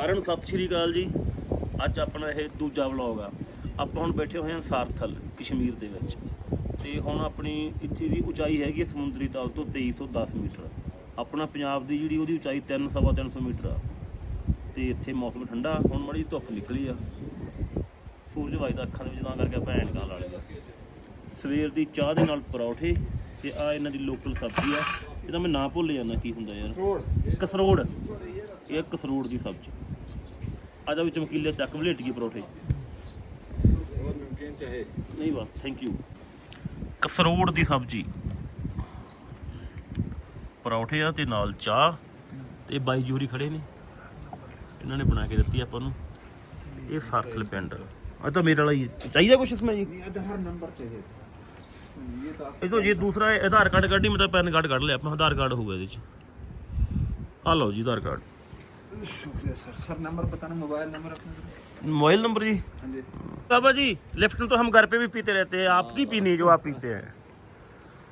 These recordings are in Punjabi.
ਸਾਰਿਆਂ ਨੂੰ ਸਤਿ ਸ਼੍ਰੀ ਅਕਾਲ ਜੀ। ਅੱਜ ਆਪਣਾ ਇਹ ਦੂਜਾ ਵਲੌਗ ਆ। ਆਪਾਂ ਹੁਣ ਬੈਠੇ ਹੋਏ ਹਾਂ ਸਾਰਥਲ ਕਸ਼ਮੀਰ ਦੇ ਵਿੱਚ। ਤੇ ਹੁਣ ਆਪਣੀ ਇੱਥੇ ਦੀ ਉਚਾਈ ਹੈਗੀ ਹੈ ਸਮੁੰਦਰੀ ਤਲ ਤੋਂ 2310 ਮੀਟਰ। ਆਪਣਾ ਪੰਜਾਬ ਦੀ ਜਿਹੜੀ ਉਹਦੀ ਉਚਾਈ 3 ਸਵਾ 300 ਮੀਟਰ ਆ। ਤੇ ਇੱਥੇ ਮੌਸਮ ਠੰਡਾ ਹੁਣ ਮੜੀ ਧੁੱਪ ਨਿਕਲੀ ਆ। ਸੂਰਜ ਵੱਜਦਾ ਅੱਖਾਂ ਦੇ ਵਿੱਚ ਤਾਂ ਕਰਕੇ ਆਪਾਂ ਐਨਕਾਂ ਲਾ ਲਈਆਂ। ਸਵੇਰ ਦੀ ਚਾਹ ਦੇ ਨਾਲ ਪਰੌਠੇ ਤੇ ਆ ਇਹਨਾਂ ਦੀ ਲੋਕਲ ਸਬਜ਼ੀ ਆ। ਇਹਦਾ ਮੈਂ ਨਾਂ ਭੁੱਲ ਜਾਂਦਾ ਕੀ ਹੁੰਦਾ ਯਾਰ। ਕਸਰੋੜ। ਇਹ ਕਸਰੋੜ ਦੀ ਸਬਜ਼ੀ। ਆਜਾ ਵੀ ਚਮਕੀਲੇ ਚੱਕ ਬਲੇਟ ਗਈ ਪਰੋਠੇ। ਹੋਰ ਨਮਕੀਨ ਚਾਹੇ। ਨਹੀਂ ਬਸ ਥੈਂਕ ਯੂ ਕਸਰੋੜ ਦੀ ਸਬਜ਼ੀ। ਪਰੌਠੇ ਆ ਤੇ ਨਾਲ ਚਾਹ ਤੇ ਬਾਈ ਜੂਰੀ ਖੜੇ ਨੇ। ਇਹਨਾਂ ਨੇ ਬਣਾ ਕੇ ਦਿੱਤੀ ਆਪਾਂ ਨੂੰ। ਇਹ ਸਰਕਲ ਪਿੰਡ। ਆ ਤਾਂ ਮੇਰੇ ਵਾਲਾ ਹੀ ਚਾਹੀਦਾ ਕੁਛ ਇਸ ਜੀ? नहीं आधार नंबर चाहिए ये ਇਹ ਤੋਂ ਜੇ ਦੂਸਰਾ ਆਧਾਰ ਕਾਰਡ ਕੱਢੀ ਮੈਂ ਤਾਂ ਪੈਨ ਕਾਰਡ ਕੱਢ ਲਿਆ। ਆਪਣਾ ਆਧਾਰ ਕਾਰਡ ਹੋਊਗਾ ਇਹਦੇ ਚ। ਆ ਲਓ ਜੀ ਆਧਾਰ ਕਾਰਡ। शुक्रिया सर सर नंबर बताना मोबाइल नंबर अपना मोबाइल नंबर जी हाँ जी बाबा जी लेफ्ट तो हम घर पे भी पीते रहते हैं आपकी पीनी जो आप पीते हैं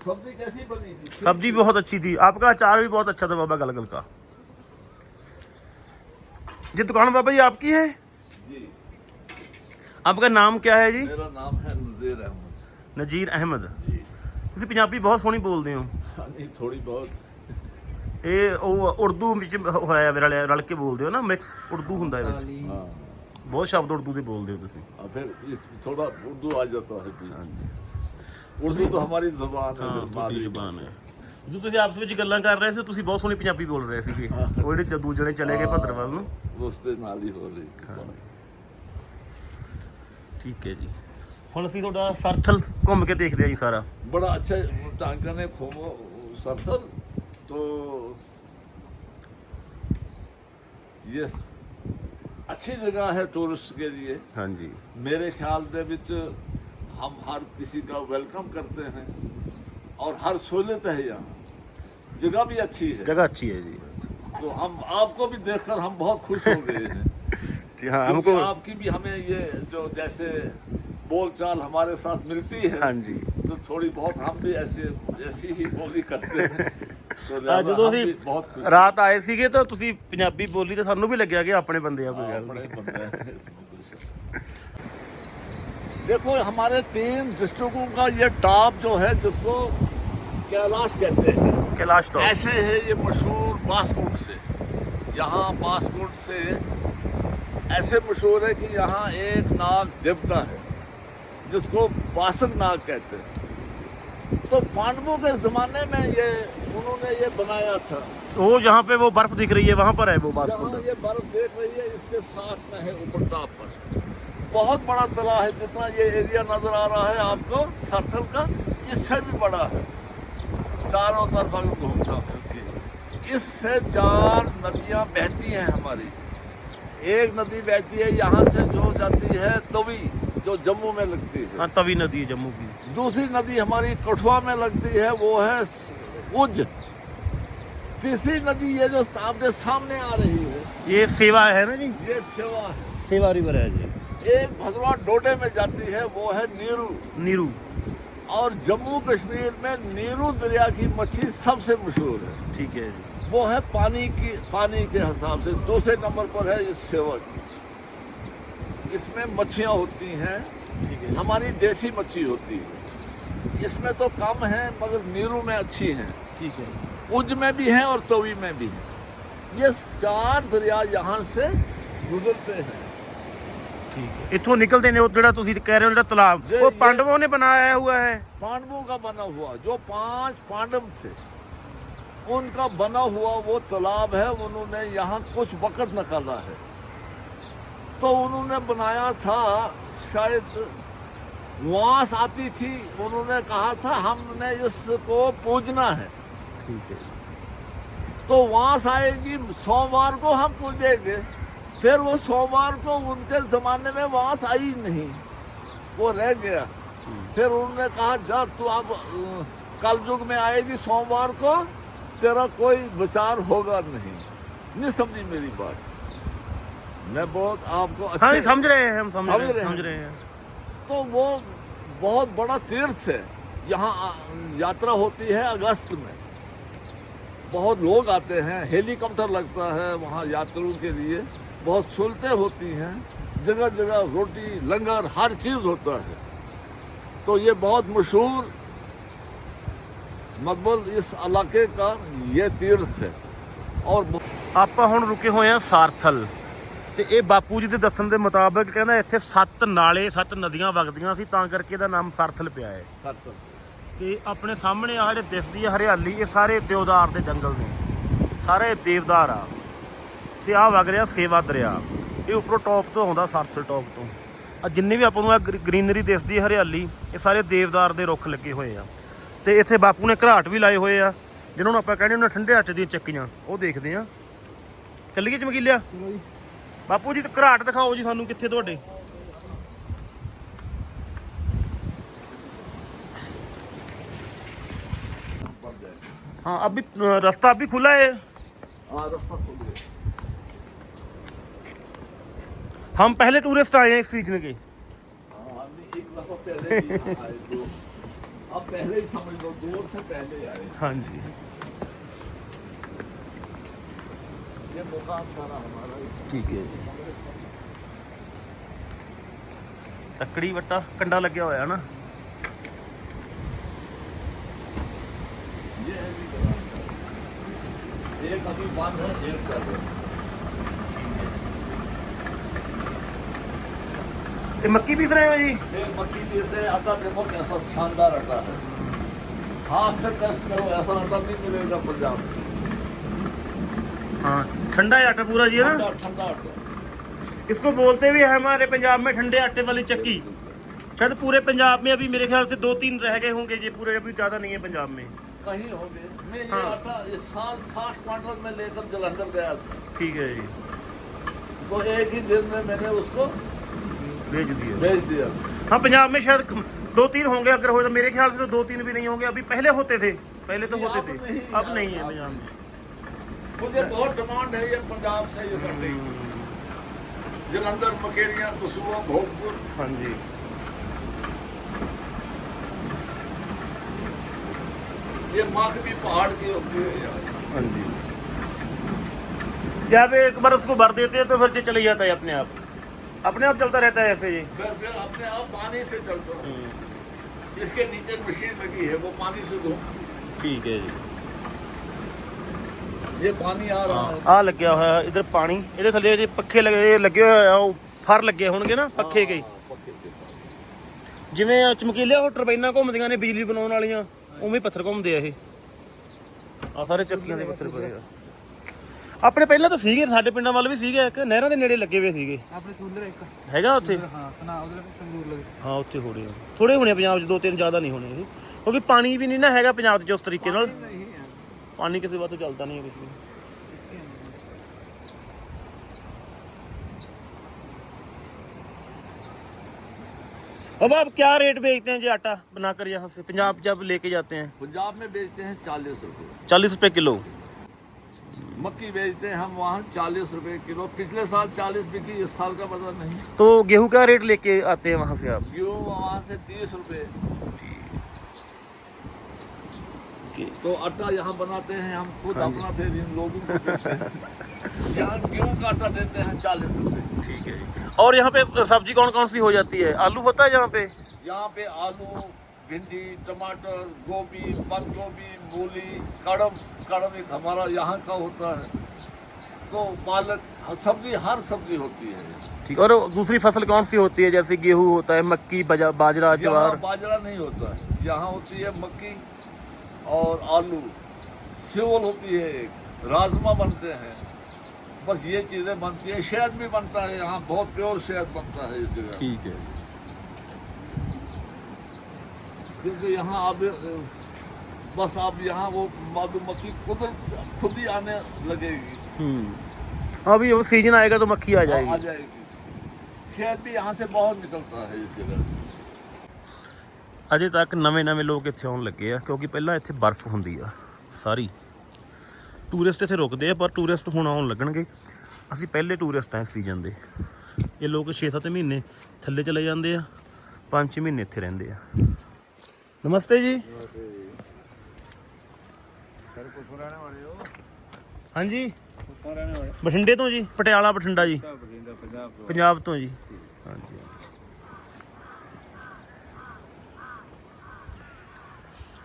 सब्जी कैसी बनी थी सब्जी बहुत अच्छी थी आपका अचार भी बहुत अच्छा था बाबा गलगल का ये दुकान बाबा जी आपकी है जी आपका नाम क्या है जी मेरा नाम है नजीर अहमद ਨਜੀਰ ਅਹਿਮਦ जी ਤੁਸੀਂ ਪੰਜਾਬੀ ਬਹੁਤ ਸੋਹਣੀ ਬੋਲਦੇ ਹੋ हाँ नहीं थोड़ी बहुत ਇਹ ਉਹ ਉਰਦੂ ਵਿੱਚ ਹੋਇਆ ਮੇਰੇ ਨਾਲ ਰਲ ਕੇ ਬੋਲਦੇ ਹੋ ਨਾ ਮਿਕਸ ਉਰਦੂ ਹੁੰਦਾ ਇਹਦੇ ਵਿੱਚ हाँ ਬਹੁਤ ਸ਼ਬਦ ਉਰਦੂ ਦੇ ਬੋਲਦੇ ਹੋ ਤੁਸੀਂ और फिर इस थोड़ा उर्दू आ जाता है बीच में। उर्दू तो हमारी जुबान है ਹਾਂ फिर ਤੁਹਾਡੀ मादरी ਜ਼ੁਬਾਨ ਹੈ ਜਦੋਂ ਤੁਸੀਂ ਆਪਸ ਵਿੱਚ ਗੱਲਾਂ ਕਰ ਰਹੇ ਸੀ ਤੁਸੀਂ ਬਹੁਤ ਸੋਹਣੀ ਪੰਜਾਬੀ ਬੋਲ ਰਹੇ ਸੀਗੇ ਉਹ ਜਿਹੜੇ ਜਦੂ ਜਿਹੜੇ ਚਲੇ ਗਏ ਭੱਦਰਵਾਲ ਨੂੰ उससे नाली हो रही थी ਠੀਕ ਹੈ ਜੀ ਹੁਣ ਅਸੀਂ ਤੁਹਾਡਾ ਸਰਥਲ ਘੁੰਮ ਕੇ ਦੇਖਦੇ ਹਾਂ ਜੀ ਸਾਰਾ बड़ा अच्छा टांका ने घूमो सरसल तो ये अच्छी जगह है टूरिस्ट के लिए। हाँ जी। मेरे ख्याल के बिच हम हर किसी का वेलकम करते हैं और हर सहूलत है यहाँ। जगह भी अच्छी है। जगह अच्छी है जी। तो हम आपको भी देखकर हम बहुत खुश हो गए हैं। हाँ, हमको आपकी भी हमें ये जो जैसे बोल चाल हमारे साथ मिलती है हाँ जी। तो थोड़ी बहुत हम भी ऐसे ऐसी ही बोली करते हैं। तो ਆ लिहाजा ਜਦੋਂ हम भी ਅਸੀਂ बहुत खुश ਰਾਤ ਆਏ ਸੀਗੇ ਤਾਂ ਤੁਸੀਂ ਪੰਜਾਬੀ ਬੋਲੀ ਤਾਂ ਸਾਨੂੰ ਵੀ ਲੱਗਿਆ ਕਿ ਆਪਣੇ ਬੰਦੇ ਆ ਕੋਈ ਗੱਲ बड़े ਨਹੀਂ बंदे हैं इसमें कोई शक। देखो हमारे तीन डिस्ट्रिक्टों का ये टॉप जो है जिसको कैलाश कहते हैं कैलाश तो ऐसे है ये मशहूर बासकोट से यहाँ बासकोट से ऐसे मशहूर है कि यहाँ एक नाग देवता है जिसको बासक नाग कहते हैं तो पांडवों के ज़माने में ये उन्होंने ये बनाया था। वो जहाँ पे वो बर्फ़ दिख रही है वहाँ पर है वो बास्कोट ये बर्फ़ देख रही है इसके साथ में है ऊपर टॉप पर। बहुत बड़ा तालाब है जितना ये एरिया नज़र आ रहा है आपको सरसल का इससे भी बड़ा है। चारों तरफ़ अगर घूमना है इससे चार नदियाँ बहती हैं हमारी। एक नदी बहती है यहाँ से जो जाती है तवी जो जम्मू में लगती है। हाँ तवी नदी है जम्मू की। दूसरी नदी हमारी कठुआ में लगती है वो है उज तीसरी नदी ये जो आपके सामने आ रही है। ये सेवा है ना जी? ये सेवा है। सेवा रिवर है जी। एक भदवा डोडे में जाती है वो है नीरू। नीरू। और जम्मू कश्मीर में नीरू दरिया की मच्छी सबसे मशहूर है। ठीक है। जी वो है पानी की पानी के हिसाब से। दूसरे नंबर पर है इस सेवा की। इसमें मच्छियाँ होती हैं। ठीक है। हमारी देसी मच्छी होती है। इसमें तो कम है मगर नीरू में अच्छी हैं ठीक है उज में भी हैं और तवी में भी हैं ये चार दरिया यहाँ से गुजरते हैं ठीक है ਇੱਥੋਂ ਨਿਕਲਦੇ ਨੇ ਉਹ ਜਿਹੜਾ ਤੁਸੀਂ ਕਹਿ ਰਹੇ ਹੋ ਜਿਹੜਾ ਤਲਾਬ ਜੀ, ਉਹ ਇਹ- ਪਾਂਡਵੋਂ ਨੇ ਬਣਾਇਆ हुआ है पांडवों का बना हुआ जो पांच पांडव थे उनका बना हुआ वो तालाब है उन्होंने यहाँ कुछ वक़्त निकाला है तो उन्होंने बनाया था शायद वास आती थी उन्होंने कहा था हमने इसको पूजना है। ठीक है। तो वास आएगी सोमवार को हम पूजेंगे। फिर वो सोमवार को उनके ज़माने में वास आई नहीं वो रह गया। फिर उन्होंने कहा जा तू अब कल युग में आएगी सोमवार को तेरा कोई विचार होगा नहीं। नहीं समझी मेरी बात। मैं बहुत आपको हाँ अच्छे समझ रहे हैं हम समझ समझ रहे हैं। समझ रहे हैं। तो वो बहुत बड़ा तीर्थ है यहाँ आ- यात्रा होती है अगस्त में बहुत लोग आते हैं हेलीकॉप्टर लगता है वहाँ यात्रियों के लिए बहुत सुलतें होती हैं जगह जगह रोटी लंगर हर चीज़ होता है तो ये बहुत मशहूर मकबल इस इलाके का ये तीर्थ है और ਆਪਾਂ ਹੁਣ ਰੁਕੇ ਹੋਏ ਆ ਸਾਰਥਲ ਤੇ ਇਹ ਬਾਪੂ ਜੀ ਦੇ ਦੱਸਣ ਦੇ ਮੁਤਾਬਕ ਕਹਿੰਦਾ ਇੱਥੇ ਸੱਤ ਨਾਲੇ ਸੱਤ ਨਦੀਆਂ ਵਗਦੀਆਂ ਸੀ ਤਾਂ ਕਰਕੇ ਇਹਦਾ ਨਾਮ ਸਰਥਲ ਪਿਆ ਹੈ। ਸਰਥਲ। ਤੇ ਆਪਣੇ ਸਾਹਮਣੇ ਆ ਜਿਹੜੇ ਦਿਸਦੀ ਹੈ ਹਰਿਆਲੀ ਇਹ ਸਾਰੇ ਦੇਵਦਾਰ ਦੇ ਜੰਗਲ ਨੇ। ਸਾਰੇ ਦੇਵਦਾਰ ਆ। ਤੇ ਆ ਵਗ ਰਿਹਾ ਸੇਵਾ ਦਰਿਆ। ਇਹ ਉੱਪਰੋਂ ਟੌਪ ਤੋਂ ਆਉਂਦਾ ਸਰਥਲ ਟੌਪ ਤੋਂ। ਆ ਜਿੰਨੇ ਵੀ ਆਪਾਂ ਨੂੰ ਆ ਗ੍ਰੀਨਰੀ ਦਿਸਦੀ ਹੈ ਹਰਿਆਲੀ ਇਹ ਸਾਰੇ ਦੇਵਦਾਰ ਦੇ ਰੁੱਖ ਲੱਗੇ ਹੋਏ ਆ। ਤੇ ਇੱਥੇ ਬਾਪੂ ਨੇ ਘਰਾਟ ਵੀ ਲਾਏ ਹੋਏ ਆ ਜਿਹਨਾਂ ਨੂੰ ਆਪਾਂ ਕਹਿੰਦੇ ਉਹਨਾਂ ਠੰਡੇ ਹੱਟ ਦੀਆਂ ਚੱਕੀਆਂ। ਉਹ ਦੇਖਦੇ ਆ। ਚੱਲੀਏ ਚਮਕੀਲਿਆ? ਚਲੋ ਜੀ। ਬਾਪੂ ਜੀ ਤੇ ਘਰਾਟ ਦਿਖਾਓ ਜੀ ਸਾਨੂੰ ਕਿੱਥੇ ਤੁਹਾਡੇ हाँ अभी अ, रास्ता अभी खुला है हाँ रास्ता खुल गया हम पहले टूरिस्ट आए हैं इस सीजन के हाँ, हमने ये मुकाम सारा हमारा ही ठीक है जी ਤੱਕੜੀ ਵੱਟਾ ਕੰਡਾ ਲੱਗਿਆ ਹੋਇਆ ਨਾ ये है भी बड़ा अच्छा। एक अभी बंद है एक चल रहा है ਇਹ ਮੱਕੀ ਪੀਸ ਰਹੇ ਹੋ ਜੀ ये मक्की जैसे आटा देखो कैसा शानदार आटा है हाथ से टेस्ट करो ऐसा आटा नहीं मिलेगा पंजाब में हाँ ठंडा है आटा पूरा जी है ना? ठंडा आटा। इसको बोलते भी हैं हमारे पंजाब में ठंडे आटे वाली चक्की। शायद पूरे पंजाब में अभी मेरे ख्याल से दो तीन रह गए होंगे ये पूरे अभी ज़्यादा नहीं है पंजाब में। कहीं हो गए मैं ये हाँ। आटा इस साल साठ में लेकर जलंधर गया था। ठीक है जी। तो एक ही दिन में मैंने उसको भेज दिया। भेज दिया। हाँ पंजाब में शायद दो तीन होंगे अगर हो तो मेरे ख्याल से तो दो तीन भी नहीं होंगे। अभी पहले होते थे। पहले तो होते थे। अब नहीं है पंजाब में। मुझे बहुत डिमांड है ये पंजाब से ये सब जलंधर मकेरिया कसूआ भोजपुर हाँ जी ये माख भी पहाड़ की होती है यार हाँ जी जब एक बार उसको भर देते हैं तो फिर चले जाता है अपने आप अपने आप चलता रहता है ऐसे ही फिर फिर अपने आप पानी से चलता है इसके नीचे मशीन लगी है वो पानी से धो ठीक है जी ये पानी आ रहा है ਆ ਲੱਗਿਆ ਹੋਇਆ ਇਧਰ ਪਾਣੀ ਇਹਦੇ ਥੱਲੇ ਜੇ ਪੱਖੇ ਲੱਗੇ ਲੱਗੇ ਹੋਏ ਆ ਉਹ ਫਰ ਲੱਗੇ ਹੋਣਗੇ ਨਾ ਪੱਖੇ ਕੇ हाँ, पक्के के साथ। ਜਿਵੇਂ ਚਮਕੀਲੇ ਉਹ ਟਰਬਾਈਨਾਂ ਘੁੰਮਦੀਆਂ ਨੇ ਬਿਜਲੀ ਬਣਾਉਣ ਵਾਲੀਆਂ ਉਵੇਂ ਹੀ ਪੱਥਰ ਘੁੰਮਦੇ ਆ ਇਹ ਆ ਸਾਰੇ ਚੱਕੀਆਂ ਦੇ ਪੱਥਰ ਪਏ ਆ ਆਪਣੇ ਪਹਿਲਾਂ ਤਾਂ ਸੀਗੇ ਸਾਡੇ ਪਿੰਡਾਂ ਵੱਲ ਵੀ ਸੀਗੇ ਇੱਕ ਨਹਿਰਾਂ ਦੇ ਨੇੜੇ ਲੱਗੇ ਹੋਏ ਸੀਗੇ ਆਪਣੇ ਸਕੂਲ ਇੱਕ ਹੈਗਾ ਉੱਥੇ ਹਾਂ ਸੁਣਾ ਉਧਰ ਸੰਗਰੂਰ ਲਗੇ ਹਾਂ ਉੱਥੇ ਹੋੜੇ ਆ ਥੋੜੇ ਹੋਣੇ ਆ ਪੰਜਾਬ 'ਚ ਦੋ ਤਿੰਨ ਜ਼ਿਆਦਾ ਨਹੀਂ ਹੋਣੇ ਇਹ ਕਿਉਂਕਿ ਪਾਣੀ ਵੀ ਨਹੀਂ ਨਾ ਹੈਗਾ ਪੰਜਾਬ 'ਚ ਜਿਸ ਤਰੀਕੇ ਨਾਲ पानी के सिवा तो चलता नहीं है कुछ भी अब आप क्या रेट बेचते हैं जी आटा बनाकर यहाँ से? पंजाब जब लेके जाते हैं। पंजाब में बेचते हैं चालीस रुपए। चालीस रुपए किलो। मक्की बेचते हैं हम वहाँ चालीस रुपए किलो। पिछले साल चालीस बिकी इस साल का पता नहीं। तो गेहूँ का रेट लेके आते हैं वहाँ से आप? गेहूँ वहाँ से तीस रुपए। ठीक। तो आटा यहाँ बनाते हैं हम खुद अपना फिर इन लोगों को हैं। यहाँ गेहूँ का आटा देते हैं चालीस रुपए। ठीक है। और यहाँ पे सब्ज़ी कौन कौन सी हो जाती है? आलू होता है यहाँ पे? यहाँ पे आलू भिंडी टमाटर गोभी बंद गोभी मूली कड़म। कड़म एक हमारा यहाँ का होता है। तो पालक सब्ज़ी हर सब्ज़ी होती है। ठीक। और दूसरी फ़सल कौन सी होती है? जैसे गेहूँ होता है मक्की बाजरा ज्वार। बाजरा नहीं होता है। यहाँ होती है मक्की। और आलू सेवल होती है एक राजमा बनते हैं। बस ये चीज़ें बनती हैं शहद भी बनता है यहाँ बहुत प्योर शहद बनता है इस जगह। ठीक है। क्योंकि यहाँ अब बस अब यहाँ वो मधुमक्खी कुदरत खुद ही आने लगेगी। हम्म। अभी वो सीज़न आएगा तो मक्खी आ जाएगी आ जाएगी। जाएगी। शहद भी यहाँ से बहुत निकलता है इस जगह से। ਅਜੇ ਤੱਕ ਨਵੇਂ-ਨਵੇਂ ਲੋਕ ਇੱਥੇ ਆਉਣ ਲੱਗੇ ਆ ਕਿਉਂਕਿ ਪਹਿਲਾਂ ਇੱਥੇ ਬਰਫ਼ ਹੁੰਦੀ ਆ ਸਾਰੀ। ਟੂਰਿਸਟ ਇੱਥੇ ਰੁਕਦੇ ਆ ਪਰ ਟੂਰਿਸਟ ਹੁਣ ਆਉਣ ਲੱਗਣਗੇ। ਅਸੀਂ ਪਹਿਲੇ ਟੂਰਿਸਟ ਆ ਸੀਜ਼ਨ ਦੇ। ਇਹ ਲੋਕ 6-7 ਮਹੀਨੇ ਥੱਲੇ ਚਲੇ ਜਾਂਦੇ ਆ 5-6 ਮਹੀਨੇ ਇੱਥੇ ਰਹਿੰਦੇ ਆ। ਨਮਸਤੇ ਜੀ। ਹਾਂਜੀ। ਬਠਿੰਡੇ ਤੋਂ ਜੀ ਪਟਿਆਲਾ ਬਠਿੰਡਾ ਜੀ। ਪੰਜਾਬ ਤੋਂ। ਪੰਜਾਬ ਤੋਂ ਜੀ। ਹਾਂਜੀ।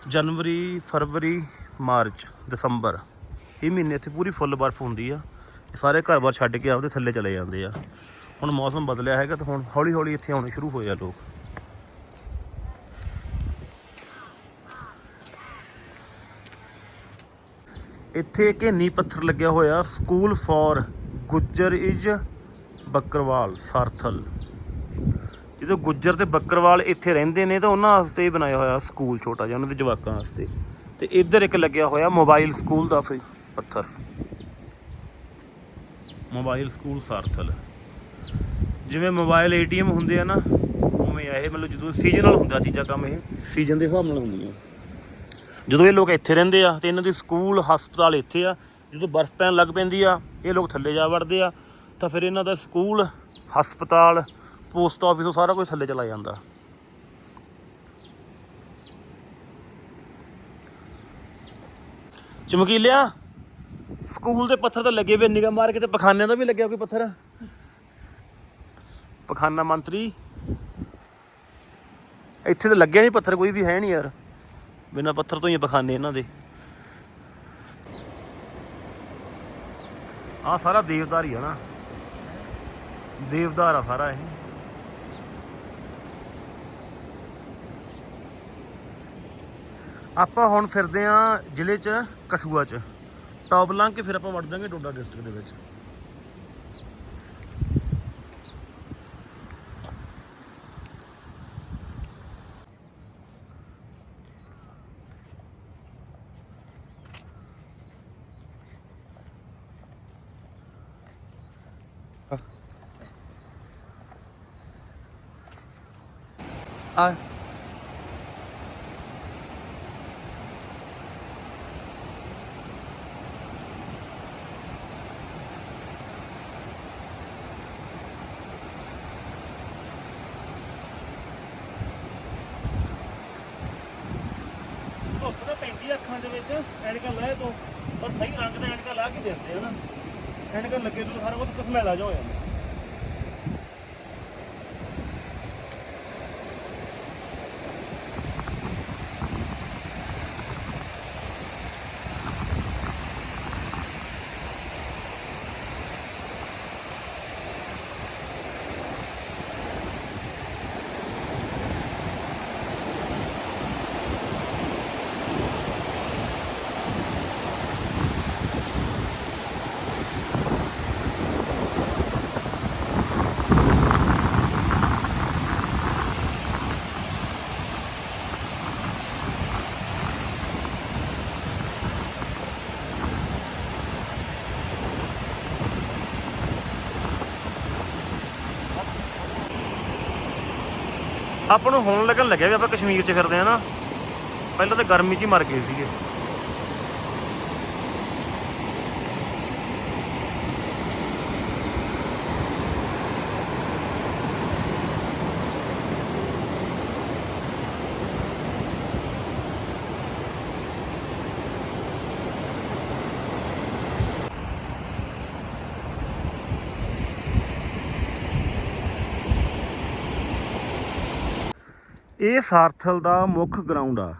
ਜਨਵਰੀ, ਫਰਵਰੀ, ਮਾਰਚ, ਦਸੰਬਰ। ਇਹ ਮਹੀਨੇ ਇੱਥੇ ਪੂਰੀ ਫੁੱਲ ਬਰਫ਼ ਹੁੰਦੀ ਆ। ਇਹ ਸਾਰੇ ਘਰ-ਬਾਰ ਛੱਡ ਕੇ ਆਪਦੇ ਥੱਲੇ ਚਲੇ ਜਾਂਦੇ ਆ। ਹੁਣ ਮੌਸਮ ਬਦਲਿਆ ਹੈਗਾ ਤਾਂ ਹੁਣ ਹੌਲੀ-ਹੌਲੀ ਇੱਥੇ ਆਉਣੇ ਸ਼ੁਰੂ ਹੋਏ ਆ ਲੋਕ। ਇੱਥੇ ਘੇਨੀ ਪੱਥਰ ਲੱਗਿਆ ਹੋਇਆ school for Gujjar is Bakarwal ਸਾਰਥਲ ਜਦੋਂ ਗੁੱਜਰ ਤੇ ਬੱਕਰਵਾਲ ਇੱਥੇ ਰਹਿੰਦੇ ਨੇ ਤਾਂ ਉਹਨਾਂ ਵਾਸਤੇ ਬਣਾਇਆ ਹੋਇਆ ਸਕੂਲ ਛੋਟਾ ਜਿਹਾ, ਉਹਨਾਂ ਦੇ ਜਵਾਕਾਂ ਵਾਸਤੇ। ਤੇ ਇੱਧਰ ਇੱਕ ਲੱਗਿਆ ਹੋਇਆ ਮੋਬਾਈਲ ਸਕੂਲ ਦਾ ਫਿਰ ਪੱਥਰ। ਮੋਬਾਈਲ ਸਕੂਲ ਸਾਰਥਲ। ਜਿਵੇਂ ਮੋਬਾਈਲ ਏਟੀਐਮ ਹੁੰਦੇ ਆ ਨਾ, ਉਵੇਂ ਆ ਇਹ ਮਤਲਬ ਜਦੋਂ ਸੀਜ਼ਨਲ ਹੁੰਦਾ ਚੀਜ਼ਾਂ ਕੰਮ ਇਹ ਸੀਜ਼ਨ ਦੇ ਹਿਸਾਬ ਨਾਲ ਹੁੰਦੀਆਂ। ਜਦੋਂ ਇਹ ਲੋਕ ਇੱਥੇ ਰਹਿੰਦੇ ਆ ਤੇ ਇਹਨਾਂ ਦੇ ਸਕੂਲ, ਹਸਪਤਾਲ ਇੱਥੇ ਆ, ਜਦੋਂ ਬਰਫ਼ ਪੈਣ ਲੱਗ ਪੈਂਦੀ ਆ, ਇਹ ਲੋਕ ਥੱਲੇ ਜਾ ਵੜਦੇ ਆ, ਤਾਂ ਫਿਰ ਇਹਨਾਂ ਦਾ ਸਕੂਲ, ਹਸਪਤਾਲ ਪੋਸਟ ਆਫਿਸ ਉਹ ਸਾਰਾ ਕੁਝ ਥੱਲੇ ਚਲਾ ਜਾਂਦਾ। ਚਮਕੀਲਿਆ, ਸਕੂਲ ਦੇ ਪੱਥਰ ਤਾਂ ਲੱਗੇ ਵੇ, ਨਿਗਾਹ ਮਾਰ ਕੇ ਤੇ ਪਖਾਨਿਆਂ ਦਾ ਵੀ ਲੱਗਿਆ ਕੋਈ ਪੱਥਰ। ਪਖਾਨਾ ਮੰਤਰੀ, ਇੱਥੇ ਤਾਂ ਲੱਗਿਆ ਨਹੀਂ ਪੱਥਰ, ਕੋਈ ਵੀ ਹੈ ਨਹੀਂ ਯਾਰ। ਬਿਨਾਂ ਪੱਥਰ ਤੋਂ ਹੀ ਪਖਾਨੇ ਇਹਨਾਂ ਦੇ। ਆ ਸਾਰਾ ਦੇਵਦਾਰ ਹੀ ਆ ਨਾ। ਦੇਵਦਾਰ ਆ ਸਾਰਾ ਇਹ। ਆਪਾਂ ਹੁਣ ਫਿਰਦੇ ਆ ਜ਼ਿਲ੍ਹੇ ਚ ਕਠੂਆ ਚ। ਟੌਪ ਲੰਘ ਕੇ ਫਿਰ ਆਪਾਂ ਵੜ ਜਾਾਂਗੇ ਡੋਡਾ ਡਿਸਟ੍ਰਿਕਟ ਦੇ ਵਿੱਚ। ਆ। ਅੱਖਾਂ ਦੇ ਵਿੱਚ ਐਨਕਾਂ ਲਾਏ ਤੋਂ, ਪਰ ਸਹੀ ਰੰਗ ਦਾ ਐਨਕਾਂ ਲਾ ਕੇ ਦਿਸਦੇ ਆ ਨਾ। ਐਨਕਾਂ ਲੱਗੇ ਤੋਂ ਸਾਰਾ ਕੁਝ ਕਸਮੈਲਾ ਜਿਹਾ ਹੋ ਜਾਂਦਾ। ਆਪਾਂ ਨੂੰ ਹੁਣ ਲੱਗਣ ਲੱਗਿਆ ਵੀ ਆਪਾਂ ਕਸ਼ਮੀਰ 'ਚ ਫਿਰਦੇ ਆ ਨਾ। ਪਹਿਲਾਂ ਤਾਂ ਗਰਮੀ 'ਚ ਹੀ ਮਰ ਗਏ ਸੀਗੇ। ਇਹ ਸਾਰਥਲ ਦਾ ਮੁੱਖ ਗਰਾਊਂਡ ਆ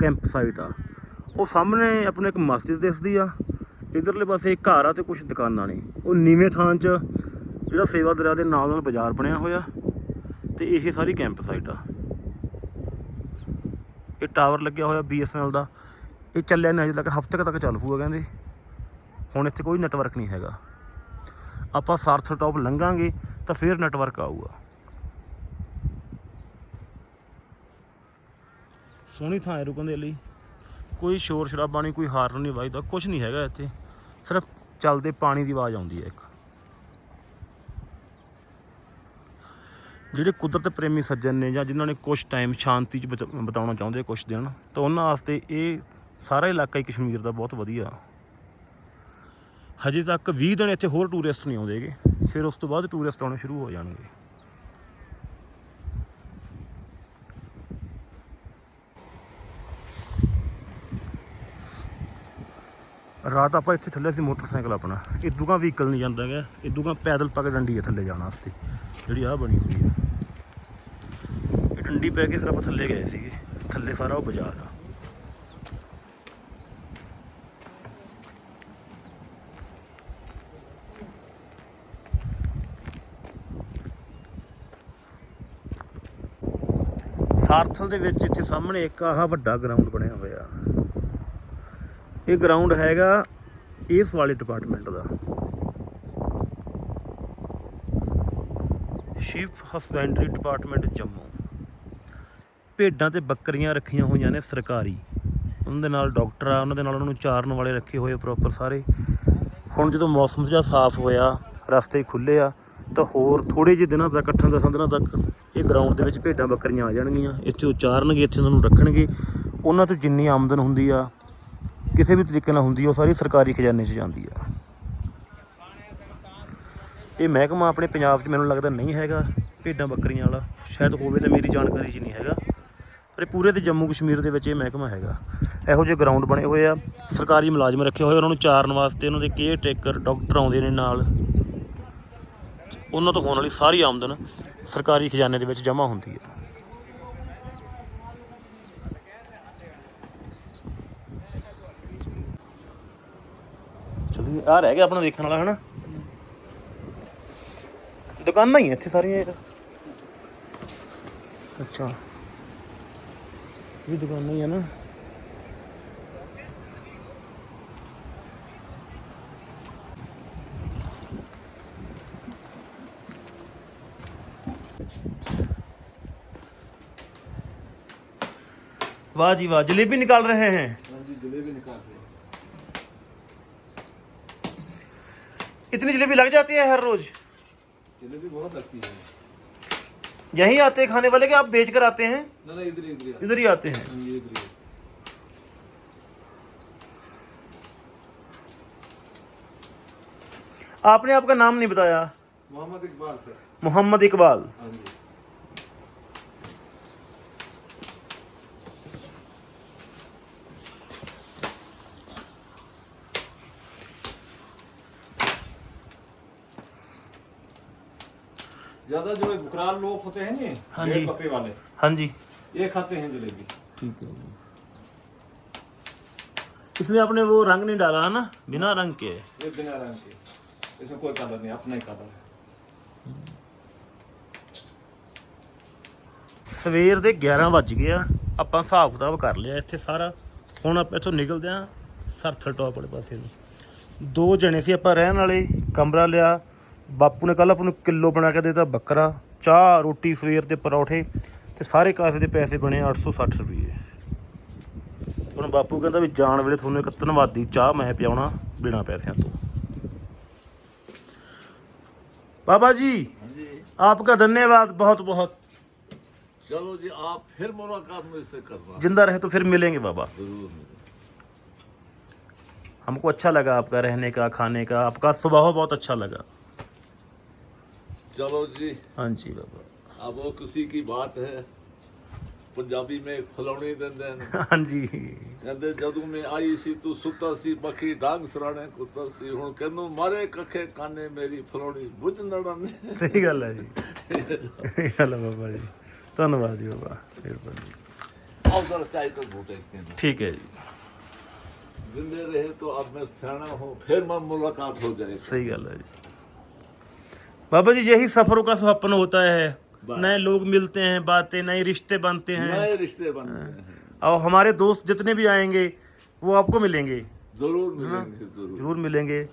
ਕੈਂਪ ਸਾਈਟ ਆ। ਉਹ ਸਾਹਮਣੇ ਆਪਣੇ ਇੱਕ ਮਸਜਿਦ ਦਿਸਦੀ ਆ। ਇਧਰਲੇ ਪਾਸੇ ਘਰ ਆ ਤੇ ਕੁਝ ਦੁਕਾਨਾਂ ਨੇ। ਉਹ ਨੀਵੇਂ ਥਾਂ 'ਚ ਜਿਹੜਾ ਸੇਵਾ ਦਰਿਆ ਦੇ ਨਾਲ ਨਾਲ ਬਾਜ਼ਾਰ ਬਣਿਆ ਹੋਇਆ। ਤੇ ਇਹ ਸਾਰੀ ਕੈਂਪ ਸਾਈਟ ਆ। ਇਹ ਟਾਵਰ ਲੱਗਿਆ ਹੋਇਆ BSNL ਦਾ। ਇਹ ਚੱਲਿਆ ਨਹੀਂ ਅਜੇ ਤੱਕ, ਹਫ਼ਤੇ ਕੁ ਤੱਕ ਚੱਲ ਪੂਗਾ ਕਹਿੰਦੇ। ਹੁਣ ਇੱਥੇ ਕੋਈ ਨੈਟਵਰਕ ਨਹੀਂ ਹੈਗਾ। ਆਪਾਂ ਸਾਰਥਲ ਟਾਪ ਲੰਘਾਂਗੇ ਤਾਂ ਫਿਰ ਨੈਟਵਰਕ ਆਊਗਾ। ਸੋਹਣੀ ਥਾਂ ਹੈ ਰੁਕਣ ਦੇ ਲਈ। ਕੋਈ ਸ਼ੋਰ ਸ਼ਰਾਬਾ ਨਹੀਂ, ਕੋਈ ਹਾਰਨ ਨਹੀਂ ਵੱਜਦਾ ਕੁਝ ਨਹੀਂ ਹੈਗਾ ਇੱਥੇ। ਸਿਰਫ ਚੱਲਦੇ ਪਾਣੀ ਦੀ ਆਵਾਜ਼ ਆਉਂਦੀ ਹੈ ਇੱਕ। ਜਿਹੜੇ ਕੁਦਰਤ ਪ੍ਰੇਮੀ ਸੱਜਣ ਨੇ ਜਾਂ ਜਿਨ੍ਹਾਂ ਨੇ ਕੁਝ ਟਾਈਮ ਸ਼ਾਂਤੀ 'ਚ ਬਚ- ਬਿਤਾਉਣਾ ਚਾਹੁੰਦੇ ਕੁਝ ਦਿਨ, ਤਾਂ ਉਹਨਾਂ ਵਾਸਤੇ ਇਹ ਸਾਰਾ ਇਲਾਕਾ ਹੀ ਕਸ਼ਮੀਰ ਦਾ ਬਹੁਤ ਵਧੀਆ। ਹਜੇ ਤੱਕ 20 ਦਿਨ ਇੱਥੇ ਹੋਰ ਟੂਰਿਸਟ ਨਹੀਂ ਆਉਂਦੇਗੇ ਫਿਰ ਉਸ ਤੋਂ ਬਾਅਦ ਟੂਰਿਸਟ ਆਉਣੇ ਸ਼ੁਰੂ ਹੋ ਜਾਣਗੇ। ਰਾਤ ਆਪਾਂ ਇੱਥੇ ਥੱਲੇ ਸੀ ਮੋਟਰਸਾਈਕਲ ਆਪਣਾ। ਇਦੂਗਾ ਵਹੀਕਲ ਨਹੀਂ ਜਾਂਦਾ ਹੈਗਾ। ਇਦੂਗਾ ਪੈਦਲ ਪਾ ਕੇ ਡੰਡੀ ਹੈ ਥੱਲੇ ਜਾਣ ਵਾਸਤੇ। ਜਿਹੜੀ ਆਹ ਬਣੀ ਹੋਈ ਹੈ ਇਹ ਡੰਡੀ ਪੈ ਕੇ ਫਿਰ ਆਪਾਂ ਥੱਲੇ ਗਏ ਸੀਗੇ। ਥੱਲੇ ਸਾਰਾ ਉਹ ਬਾਜ਼ਾਰ ਆ। ਸਾਰਥਲ ਦੇ ਵਿੱਚ ਇੱਥੇ ਸਾਹਮਣੇ ਇੱਕ ਆਹ ਵੱਡਾ ਗਰਾਊਂਡ ਬਣਿਆ ਹੋਇਆ। ਇਹ ਗਰਾਊਂਡ ਹੈਗਾ ਇਸ ਵਾਲੇ ਡਿਪਾਰਟਮੈਂਟ ਦਾ। Sheep husbandry department Jammu. ਭੇਡਾਂ ਤੇ ਬੱਕਰੀਆਂ ਰੱਖੀਆਂ ਹੋਈਆਂ ਨੇ ਸਰਕਾਰੀ। ਉਹਨਾਂ ਦੇ ਨਾਲ ਡਾਕਟਰ ਆ ਉਹਨਾਂ ਦੇ ਨਾਲ ਉਹਨਾਂ ਨੂੰ ਚਾਰਨ ਵਾਲੇ ਰੱਖੇ ਹੋਏ ਪ੍ਰੋਪਰ ਸਾਰੇ। ਹੁਣ ਜਦੋਂ ਮੌਸਮ ਜਿਹਾ ਸਾਫ਼ ਹੋਇਆ, ਰਸਤੇ ਖੁੱਲੇ ਆ, ਤਾਂ ਹੋਰ ਥੋੜੇ ਜਿਹੇ ਦਿਨਾਂ ਤੱਕ 8-10 ਦਿਨਾਂ ਤੱਕ ਇਹ ਗਰਾਊਂਡ ਦੇ ਵਿੱਚ ਭੇਡਾਂ ਬੱਕਰੀਆਂ ਆ ਜਾਣਗੀਆਂ। ਇੱਥੇ ਉਹ ਚਾਰਨਗੇ, ਇੱਥੇ ਉਹਨਾਂ ਨੂੰ ਰੱਖਣਗੇ। ਉਹਨਾਂ ਤੋਂ ਜਿੰਨੀ ਆਮਦਨ ਹੁੰਦੀ ਆ ਕਿਸੇ ਵੀ ਤਰੀਕੇ ਨਾਲ ਹੁੰਦੀ ਉਹ ਸਾਰੀ ਸਰਕਾਰੀ ਖਜ਼ਾਨੇ 'ਚ ਜਾਂਦੀ ਆ। ਇਹ ਮਹਿਕਮਾ ਆਪਣੇ ਪੰਜਾਬ 'ਚ ਮੈਨੂੰ ਲੱਗਦਾ ਨਹੀਂ ਹੈਗਾ, ਭੇਡਾਂ ਬੱਕਰੀਆਂ ਵਾਲਾ। ਸ਼ਾਇਦ ਹੋਵੇ ਤਾਂ ਮੇਰੀ ਜਾਣਕਾਰੀ 'ਚ ਨਹੀਂ ਹੈਗਾ। ਪਰ ਇਹ ਪੂਰੇ ਤੇ ਜੰਮੂ ਕਸ਼ਮੀਰ ਦੇ ਵਿੱਚ ਇਹ ਮਹਿਕਮਾ ਹੈਗਾ। ਇਹੋ ਜਿਹੇ ਗਰਾਊਂਡ ਬਣੇ ਹੋਏ ਆ, ਸਰਕਾਰੀ ਮੁਲਾਜ਼ਮ ਰੱਖੇ ਹੋਏ ਉਹਨਾਂ ਨੂੰ ਚਾਰਨ ਵਾਸਤੇ ਉਹਨਾਂ ਦੇ ਕੇਅਰ ਟੇਕਰ ਡਾਕਟਰ ਆਉਂਦੇ ਨੇ ਨਾਲ। ਉਹਨਾਂ ਤੋਂ ਹੋਣ ਵਾਲੀ ਸਾਰੀ ਆਮਦਨ ਸਰਕਾਰੀ ਖਜ਼ਾਨੇ ਦੇ ਵਿੱਚ ਜਮ੍ਹਾਂ ਹੁੰਦੀ ਹੈ ਚਲੋ ਆ ਰਹਿ ਗਿਆ ਆਪਣਾ ਦੇਖਣ ਵਾਲਾ ਹਨਾ ਦੁਕਾਨਾਂ ਹੀ ਆ ਇੱਥੇ ਸਾਰੀਆਂ ਇਹ ਤਾਂ। ਅੱਛਾ ਇਹ ਵੀ ਦੁਕਾਨਾਂ ਹੀ ਆ ਨਾ वाह जी वाह जलेबी निकाल रहे हैं इतनी जलेबी लग जाती है हर रोज? जलेबी बहुत लगती है। यहीं आते हैं खाने वाले के आप बेच कर आते हैं? ना ना इधर ही आते हैं। आपने आपका नाम नहीं बताया? मोहम्मद इकबाल सर। मोहम्मद इकबाल। ज्यादा जो बुकराल लोग होते हैं नी हाँ भेड़ जी। बकरे वाले हाँ जी ये खाते हैं जलेबी ठीक है इसमें आपने वो रंग नहीं डाला है ना बिना रंग के ये बिना रंग के इसमें कोई कलर नहीं अपना ही कलर है ਸਵੇਰ ਦੇ 11 ਵੱਜ ਗਏ ਆ ਆਪਾਂ ਹਿਸਾਬ ਕਿਤਾਬ ਕਰ ਲਿਆ ਇੱਥੇ ਸਾਰਾ ਹੁਣ ਆਪਾਂ ਇੱਥੋਂ ਨਿਕਲਦੇ ਆ ਸਰਥਲ ਟੌਪ ਵਾਲੇ ਪਾਸੇ ਨੂੰ ਦੋ ਜਣੇ ਸੀ ਆਪਾਂ ਰਹਿਣ ਵਾਲੇ ਕਮਰਾ ਲਿਆ ਬਾਪੂ ਨੇ ਕੱਲ ਆਪਾਂ ਨੂੰ ਕਿਲੋ ਬਣਾ ਕੇ ਦਿੱਤਾ ਬੱਕਰਾ ਚਾਹ ਰੋਟੀ ਸਵੇਰ ਤੇ ਪਰੌਠੇ ਤੇ ਸਾਰੇ ਕਾਸੇ ਦੇ ਪੈਸੇ ਬਣੇ 860 ਰੁਪਏ ਹੁਣ ਬਾਪੂ ਕਹਿੰਦਾ ਵੀ ਜਾਣ ਵੇਲੇ ਤੁਹਾਨੂੰ ਇੱਕ ਧੰਨਵਾਦੀ ਚਾਹ ਮੈਂ ਪਿਆਉਣਾ ਬਿਨਾ ਪੈਸਿਆਂ ਤੋਂ बाबा जी हाँ जी आपका धन्यवाद बहुत बहुत चलो जी आप फिर मुलाकात मुझसे करना जिंदा रहे तो फिर मिलेंगे बाबा जरूर हमको अच्छा लगा आपका रहने का खाने का आपका स्वभाव बहुत अच्छा लगा चलो जी हाँ जी बाबा अब वो किसी की बात है ਪੰਜਾਬੀ ਮੇ ਖਲੋਣੀ ਦਿੰਦੇ ਨੇ हाँ जी ਕਹਿੰਦੇ ਜਦੋਂ ਮੈਂ ਆਈ ਸੀ ਤੂੰ ਸੁੱਤਾ ਸੀ ਬੱਖੀ ਡਾਂਗ ਸਰਾਣੇ ਕੁੱਤਾ ਸੀ ਹੁਣ ਕਹਿੰਨੂੰ ਮਾਰੇ ਕੱਖੇ ਕਾਨੇ ਮੇਰੀ ਫਲੋਣੀ ਬੁੱਝ ਨੜਾਨੇ सही गल है जी सही गल है बाबा जी धन्यवाद जी बाबा मेहरबानी अवसर चाहे तो भूटे कहना ठीक है जी जिंदे रहे तो अब मैं सियाना हूँ फिर मैं मुलाकात हो जाएगी सही गल है जी बाबा जी यही सफरों का स्वप्न होता है। नए लोग मिलते हैं बातें नए रिश्ते बनते हैं। नए रिश्ते बनते हैं। और हमारे दोस्त जितने भी आएँगे वो आपको मिलेंगे। ज़रूर मिलेंगे ज़रूर। ज़रूर मिलेंगे।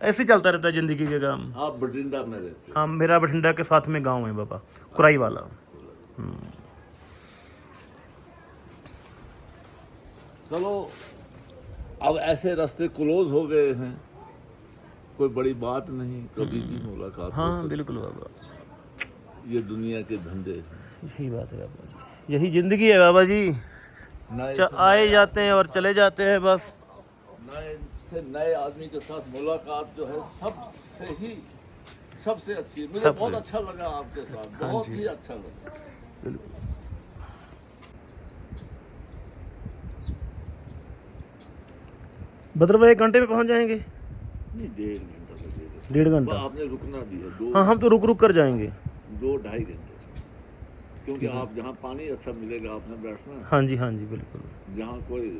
ऐसे चलता रहता है ज़िंदगी के काम। आप बठिंडा में रहते हाँ। मेरा बठिंडा के साथ में गाँव है बाबा कुराई वाला। चलो अब ऐसे रास्ते क्लोज हो गए हैं। कोई बड़ी बात नहीं कभी भी मुलाकात हाँ बिल्कुल बाबा। ये दुनिया के धंधे यही बात है बाबा जी। यही ज़िंदगी है बाबा जी। आए जाते हैं और चले जाते हैं बस। नए से नए आदमी के साथ मुलाकात जो है सबसे ही सबसे अच्छी मुझे सबसे। बहुत अच्छा लगा आपके साथ। बहुत ही अच्छा लगा। मतलब एक घंटे में पहुँच जाएँगे? नहीं डेढ़ घंटा लगेगा डेढ़ घंटा? आपने रुकना भी है दो हाँ हम तो रुक रुक कर जाएँगे। दो ढाई घंटे क्योंकि आप जहाँ पानी अच्छा मिलेगा आपने बैठना है। हाँ जी हाँ जी बिल्कुल। जहाँ कोई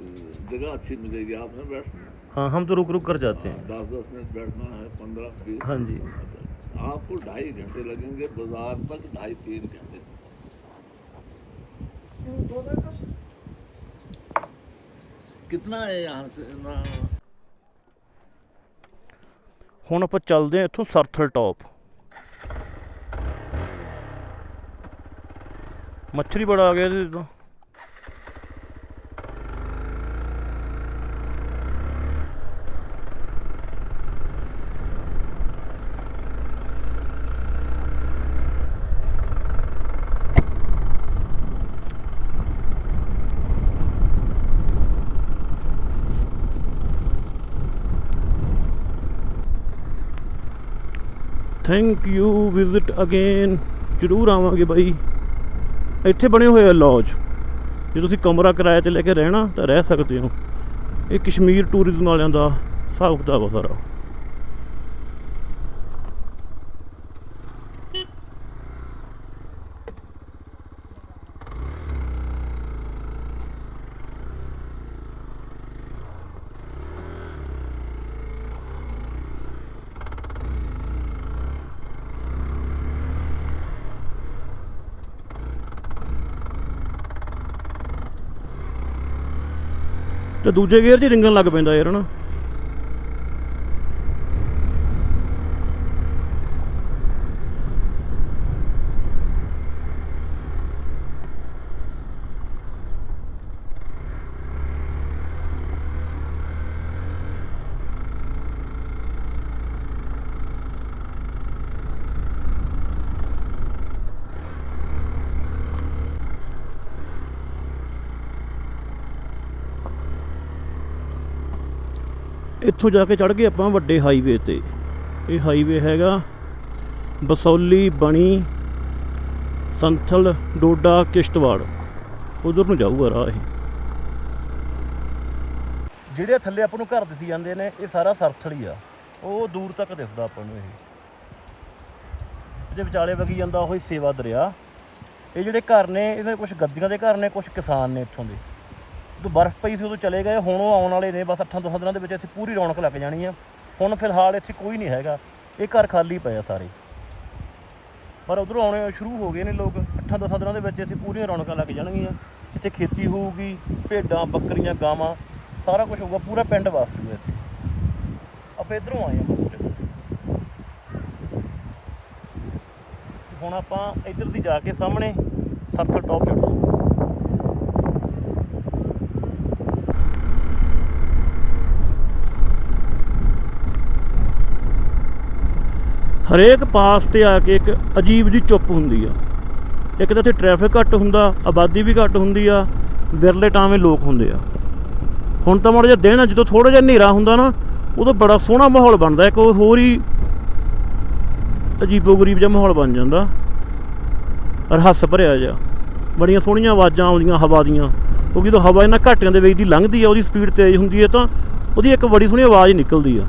जगह अच्छी मिलेगी आपने बैठना है। हाँ हम तो रुक रुक कर जाते हैं। दस दस मिनट बैठना है पंद्रह बीस हाँ जी। आपको ढाई घंटे लगेंगे बाज़ार तक ढाई तीन घंटे। कितना है यहाँ से ना ਹੁਣ ਆਪਾਂ ਚੱਲਦੇ ਹਾਂ ਇੱਥੋਂ ਸਰਥਲ ਟਾਪ ਮੱਛਰੀ ਬੜਾ ਆ ਗਿਆ ਇਹਦੇ ਤੋਂ। ਥੈਂਕ ਯੂ ਵਿਜ਼ਿਟ ਅਗੇਨ ਜ਼ਰੂਰ ਆਵਾਂਗੇ ਬਾਈ। ਇੱਥੇ ਬਣੇ ਹੋਏ ਆ ਲੌਜ ਜੇ ਤੁਸੀਂ ਕਮਰਾ ਕਿਰਾਏ ਤੇ ਲੈ ਕੇ ਰਹਿਣਾ ਤਾਂ ਰਹਿ ਸਕਦੇ ਹੋ। ਇਹ ਕਸ਼ਮੀਰ ਟੂਰਿਜ਼ਮ ਵਾਲਿਆਂ ਦਾ ਹਿਸਾਬ ਕਿਤਾਬ ਆ ਸਾਰਾ। ਤੇ ਦੂਜੇ ਗੇਅਰ 'ਚ ਰਿੰਗਣ ਲੱਗ ਪੈਂਦਾ ਯਾਰ ਹਨਾ? ਇੱਥੋਂ ਜਾ ਕੇ ਚੜ ਗਏ ਆਪਾਂ ਵੱਡੇ ਹਾਈਵੇ ਤੇ। ਇਹ ਹਾਈਵੇ ਹੈਗਾ ਬਸੌਲੀ ਬਣੀ ਸੰਥਲ ਡੋਡਾ ਕਿਸ਼ਤਵਾੜ। ਉਧਰ ਨੂੰ ਜਾਊਗਾ ਰਾਹ ਇਹ। ਜਿਹੜੇ ਥੱਲੇ ਆਪਾਂ ਨੂੰ ਘਰ ਦਿਸੀ ਜਾਂਦੇ ਨੇ, ਇਹ ਸਾਰਾ ਸਰਥਲ ਹੀ ਆ। ਉਹ ਦੂਰ ਤੱਕ ਦਿਸਦਾ ਆਪਾਂ ਨੂੰ ਇਹ। ਇਹਦੇ ਵਿਚਾਲੇ ਵਗੀ ਜਾਂਦਾ, ਉਹ ਸੇਵਾ ਦਰਿਆ। ਇਹ ਜਿਹੜੇ ਘਰ ਨੇ, ਇਹਦੇ ਕੁਝ ਗੱਦੀਆਂ ਦੇ ਘਰ ਨੇ ਕੁਝ ਕਿਸਾਨ ਨੇ ਇੱਥੋਂ ਦੇ। ਬਰਫ਼ ਪਈ ਸੀ, ਉਦੋਂ ਚਲੇ ਗਏ, ਹੁਣ ਉਹ ਆਉਣ ਵਾਲੇ ਨੇ ਬਸ 8-10 ਦਿਨਾਂ ਦੇ ਵਿੱਚ ਇੱਥੇ ਪੂਰੀ ਰੌਣਕ ਲੱਗ ਜਾਣੀ ਆ। ਹੁਣ ਫਿਲਹਾਲ ਇੱਥੇ ਕੋਈ ਨਹੀਂ ਹੈਗਾ, ਇਹ ਘਰ ਖਾਲੀ ਪਏ ਆ ਸਾਰੇ। ਪਰ ਉਧਰੋਂ ਆਉਣੇ ਸ਼ੁਰੂ ਹੋ ਗਏ ਨੇ ਲੋਕ 8-10 ਦਿਨਾਂ ਦੇ ਵਿੱਚ ਇੱਥੇ ਪੂਰੀਆਂ ਰੌਣਕਾਂ ਲੱਗ ਜਾਣਗੀਆਂ। ਇੱਥੇ ਖੇਤੀ ਹੋਊਗੀ, ਭੇਡਾਂ, ਬੱਕਰੀਆਂ, ਗਾਵਾਂ, ਸਾਰਾ ਕੁਝ ਹੋਊਗਾ, ਪੂਰਾ ਪਿੰਡ ਵਸਦੂਗਾ ਇੱਥੇ। ਆਪਾਂ ਇਧਰੋਂ ਆਏ ਆ ਹੁਣ ਆਪਾਂ ਇੱਧਰ ਦੀ ਜਾ ਕੇ ਸਾਹਮਣੇ ਸਰਥਲ ਟੌਪ ਚੜ੍ਹਦੇ ਹਰੇਕ ਪਾਸ ਤੇ ਆ ਕੇ ਇੱਕ ਅਜੀਬ ਜੀ ਚੁੱਪ ਹੁੰਦੀ ਆ। ਇੱਕ ਤਾਂ ਇੱਥੇ ਟ੍ਰੈਫਿਕ ਘੱਟ ਹੁੰਦਾ, ਆਬਾਦੀ ਵੀ ਘੱਟ ਹੁੰਦੀ ਆ, ਵਿਰਲੇ ਟਾਵੇਂ ਲੋਕ ਹੁੰਦੇ ਆ। ਹੁਣ ਤਾਂ ਮਾੜਾ ਜਿਹਾ ਦਿਨ ਆ, ਜਦੋਂ ਥੋੜਾ ਜਿਹਾ ਹਨੇਰਾ ਹੁੰਦਾ ਨਾ, ਉਦੋਂ ਬੜਾ ਸੋਹਣਾ ਮਾਹੌਲ ਬਣਦਾ, ਇੱਕ ਹੋਰ ਹੀ ਅਜੀਬੋ ਗਰੀਬ ਜਿਹਾ ਮਾਹੌਲ ਬਣ ਜਾਂਦਾ। ਰਹੱਸ ਭਰਿਆ ਜਿਹਾ। ਬੜੀਆਂ ਸੋਹਣੀਆਂ ਆਵਾਜ਼ਾਂ ਆਉਂਦੀਆਂ, ਹਵਾ ਦੀਆਂ। ਕਿਉਂਕਿ ਜਦੋਂ ਹਵਾ ਇਹਨਾਂ ਘਾਟੀਆਂ ਦੇ ਵਿੱਚ ਦੀ ਲੰਘਦੀ ਆ, ਉਹਦੀ ਸਪੀਡ ਤੇਜ਼ ਹੁੰਦੀ ਹੈ ਤਾਂ ਉਹਦੀ ਇੱਕ ਬੜੀ ਸੋਹਣੀ ਆਵਾਜ਼ ਨਿਕਲਦੀ ਆ।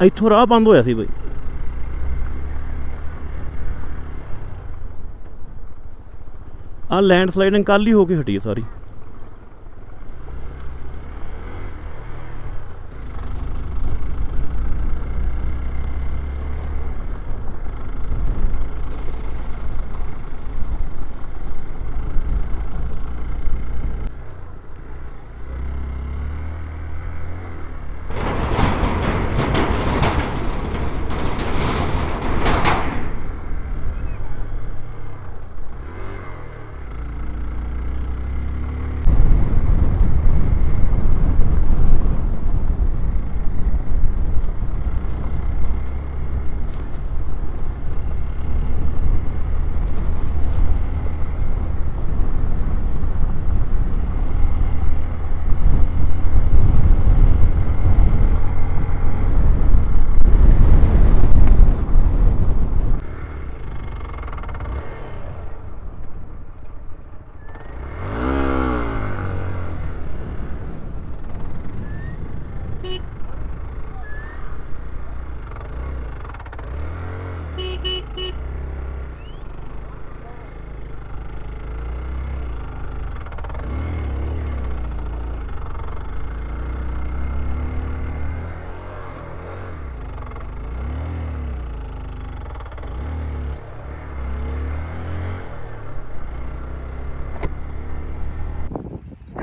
ਇੱਥੋਂ ਰਾਹ ਬੰਦ ਹੋਇਆ ਸੀ ਬਈ। ਆ ਲੈਂਡਸਲਾਈਡਿੰਗ ਕੱਲ ਹੀ ਹੋ ਕੇ ਹਟੀ ਹੈ ਸਾਰੀ।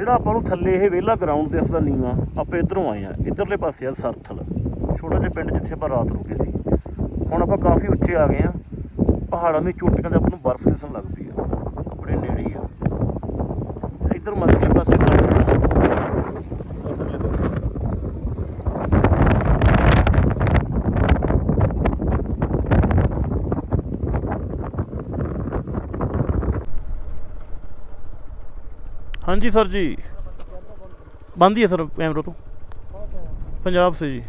ਜਿਹੜਾ ਆਪਾਂ ਨੂੰ ਥੱਲੇ ਇਹ ਵਿਹਲਾ ਗਰਾਊਂਡ ਤੇ ਅਸਦਾ ਨੀਵਾ, ਆਪਾਂ ਇਧਰੋਂ ਆਏ ਆ ਇਧਰਲੇ ਪਾਸੇ ਆ ਸਰਥਲ। ਛੋਟਾ ਜਿਹਾ ਪਿੰਡ ਜਿੱਥੇ ਆਪਾਂ ਰਾਤ ਰੁਕੇ ਸੀ। ਹੁਣ ਆਪਾਂ ਕਾਫੀ ਉੱਚੇ ਆ ਗਏ ਆ ਪਹਾੜਾਂ ਦੀ ਚੋਟੀਆਂ ਤੇ ਆਪਾਂ ਨੂੰ ਬਰਫ਼ ਦਿਸਣ ਲੱਗ ਪਈ ਆ। ਆਪਣੇ ਨੇੜੇ ਹੀ ਆ। ਇਧਰ ਮੱਧਲੇ ਪਾਸੇ ਸਰਥਲ ਆ ਇੱਧਰਲੇ ਪਾਸੇ ਹਾਂਜੀ ਸਰ ਜੀ। ਬੰਦ ਹੀ ਹੈ ਸਰ ਕੈਮਰਾ ਤੋਂ ਪੰਜਾਬ ਸੇ ਜੀ।